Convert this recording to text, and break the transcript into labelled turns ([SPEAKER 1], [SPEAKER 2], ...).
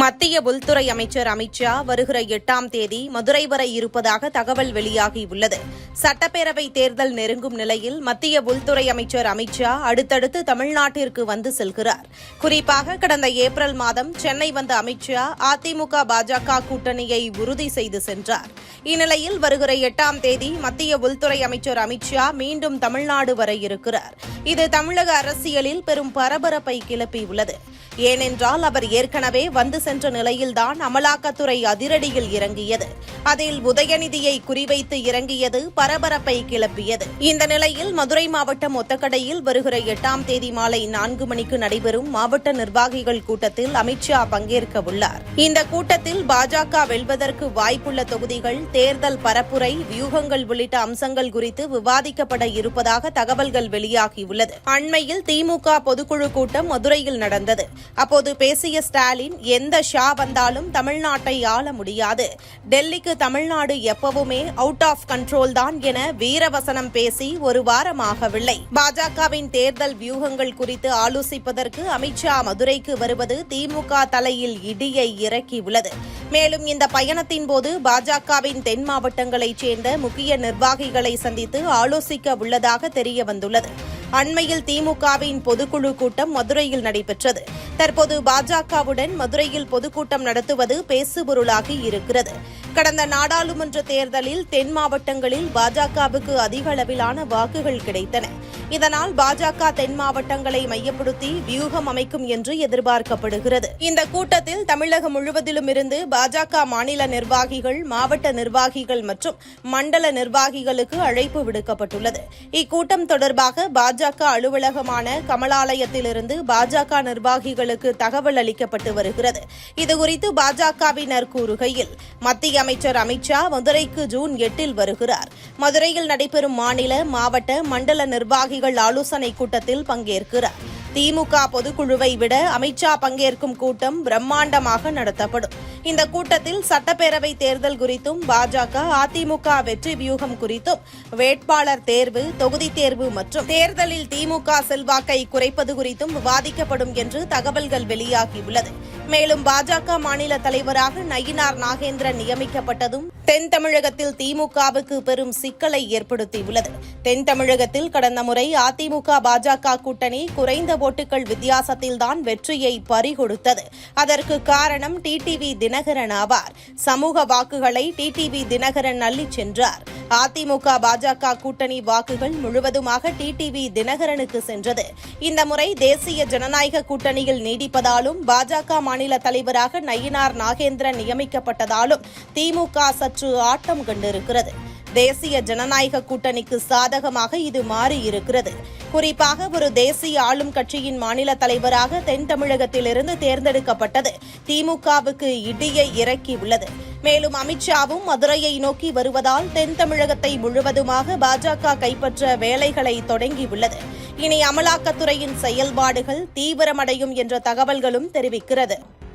[SPEAKER 1] மத்திய உள்துறை அமைச்சர் அமித்ஷா வருகிற எட்டாம் தேதி மதுரை வர இருப்பதாக தகவல் வெளியாகியுள்ளது. சட்டப்பேரவை தேர்தல் நெருங்கும் நிலையில் மத்திய உள்துறை அமைச்சர் அமித்ஷா அடுத்தடுத்து தமிழ்நாட்டிற்கு வந்து செல்கிறார். குறிப்பாக கடந்த ஏப்ரல் மாதம் சென்னை வந்த அமித்ஷா அதிமுக பாஜக கூட்டணியை உறுதி செய்து சென்றார். இந்நிலையில் வருகிற எட்டாம் தேதி மத்திய உள்துறை அமைச்சர் அமித்ஷா மீண்டும் தமிழ்நாடு வர இருக்கிறார். இது தமிழக அரசியலில் பெரும் பரபரப்பை கிளப்பியுள்ளது. ஏனென்றால் அவர் ஏற்கனவே வந்து சென்ற நிலையில்தான் அமலாக்கத்துறை அதிரடியில் இறங்கியது. அதில் உதயநிதியை குறிவைத்து இறங்கியது பரபரப்பை கிளப்பியது. இந்த நிலையில் மதுரை மாவட்டம் ஒத்தக்கடையில் வருகிற எட்டாம் தேதி மாலை நான்கு மணிக்கு நடைபெறும் மாவட்ட நிர்வாகிகள் கூட்டத்தில் அமித்ஷா பங்கேற்க உள்ளார். இந்த கூட்டத்தில் பாஜக வெல்வதற்கு வாய்ப்புள்ள தொகுதிகள் தேர்தல் பரப்புரை வியூகங்கள் உள்ளிட்ட அம்சங்கள் குறித்து விவாதிக்கப்பட இருப்பதாக தகவல்கள் வெளியாகியுள்ளது. அண்மையில் திமுக பொதுக்குழு கூட்டம் மதுரையில் நடந்தது. அப்போது பேசிய ஸ்டாலின் எந்த ஷா வந்தாலும் தமிழ்நாட்டை ஆள முடியாது. டெல்லிக்கு தமிழ்நாடு எப்பவுமே அவுட் ஆஃப் கண்ட்ரோல் தான் என வீரவசனம் பேசி ஒரு வாரமாகவில்லை. பாஜகவின் தேர்தல் வியூகங்கள் குறித்து ஆலோசிப்பதற்கு அமித்ஷா மதுரைக்கு வருவது திமுக தலையில் இடியை இறக்கியுள்ளது. மேலும் இந்த பயணத்தின் போது பாஜகவின் தென் மாவட்டங்களைச் சேர்ந்த முக்கிய நிர்வாகிகளை சந்தித்து ஆலோசிக்க உள்ளதாக தெரிய வந்துள்ளது அண்மையில் திமுகவின் பொதுக்குழு கூட்டம் மதுரையில் நடைபெற்றது. தற்போது பாஜகவுடன் மதுரையில் பொதுக்கூட்டம் நடத்துவது பேசுபொருளாகி இருக்கிறது. கடந்த நாடாளுமன்ற தேர்தலில் தென் மாவட்டங்களில் பாஜகவுக்கு அதிக அளவிலான வாக்குகள் கிடைத்தன. இதனால் பாஜக தென் மாவட்டங்களை மையப்படுத்தி வியூகம் அமைக்கும் என்று எதிர்பார்க்கப்படுகிறது. இந்த கூட்டத்தில் தமிழகம் முழுவதிலும் இருந்து பாஜக மாநில நிர்வாகிகள் மாவட்ட நிர்வாகிகள் மற்றும் மண்டல நிர்வாகிகளுக்கு அழைப்பு விடுக்கப்பட்டுள்ளது. இக்கூட்டம் தொடர்பாக பாஜக அலுவலகமான கமலாலயத்திலிருந்து பாஜக நிர்வாகிகள் நிர்வாகிகளுக்கு தகவல் அளிக்கப்பட்டு வருகிறது. இதுகுறித்து பாஜகவினர் கூறுகையில் மத்திய அமைச்சர் அமித்ஷா மதுரைக்கு ஜூன் எட்டில் வருகிறார். மதுரையில் நடைபெறும் மாநில மாவட்ட மண்டல நிர்வாகிகள் ஆலோசனைக் கூட்டத்தில் பங்கேற்கிறார். திமுக பொதுக்குழுவை விட அமித்ஷா பங்கேற்கும் கூட்டம் பிரம்மாண்டமாக நடத்தப்படும். இந்த கூட்டத்தில் சட்டப்பேரவை தேர்தல் குறித்தும் பாஜக அதிமுக வெற்றி வியூகம் குறித்தும் வேட்பாளர் தேர்வு தொகுதி தேர்வு மற்றும் தேர்தலில் திமுக செல்வாக்கை குறைப்பது குறித்தும் விவாதிக்கப்படும் என்று தகவல்கள் வெளியாகியுள்ளது. மேலும் பாஜக மாநில தலைவராக நயினார் நாகேந்திரன் நியமிக்கப்பட்டதும் தென் தமிழகத்தில் திமுகவுக்கு பெரும் சிக்கலை ஏற்படுத்தியுள்ளது. தென் தமிழகத்தில் கடந்த முறை அதிமுக பாஜக கூட்டணி குறைந்த ஓட்டுகள் வித்தியாசத்தில்தான் வெற்றியை பறிகொடுத்தது. அதற்கு காரணம் டிடிவி தினகரன் ஆவார் சமூக வாக்குகளை டிடிவி தினகரன் அள்ளி சென்றார். அதிமுக பாஜக கூட்டணி வாக்குகள் முழுவதுமாக டிடிவி தினகரனுக்கு சென்றது. இந்த முறை தேசிய ஜனநாயக கூட்டணியில் நீடிப்பதாலும் பாஜக மாநில தலைவராக நயினார் நாகேந்திரன் நியமிக்கப்பட்டதாலும் திமுக சற்று ஆட்டம் கண்டிருக்கிறது. தேசிய ஜனநாயக கூட்டணிக்கு சாதகமாக இது மாறியிருக்கிறது. குறிப்பாக ஒரு தேசிய ஆளும் கட்சியின் மாநில தலைவராக தென் தமிழகத்திலிருந்து தேர்ந்தெடுக்கப்பட்டது திமுகவுக்கு இடியை இறக்கியுள்ளது. மேலும் அமித்ஷாவும் மதுரையை நோக்கி வருவதால் தென் தமிழகத்தை முழுவதுமாக பாஜக கைப்பற்ற வேலைகளை தொடங்கியுள்ளது. இனி அமலாக்கத்துறையின் செயல்பாடுகள் தீவிரமடையும் என்ற தகவல்களும் தெரிவிக்கிறது.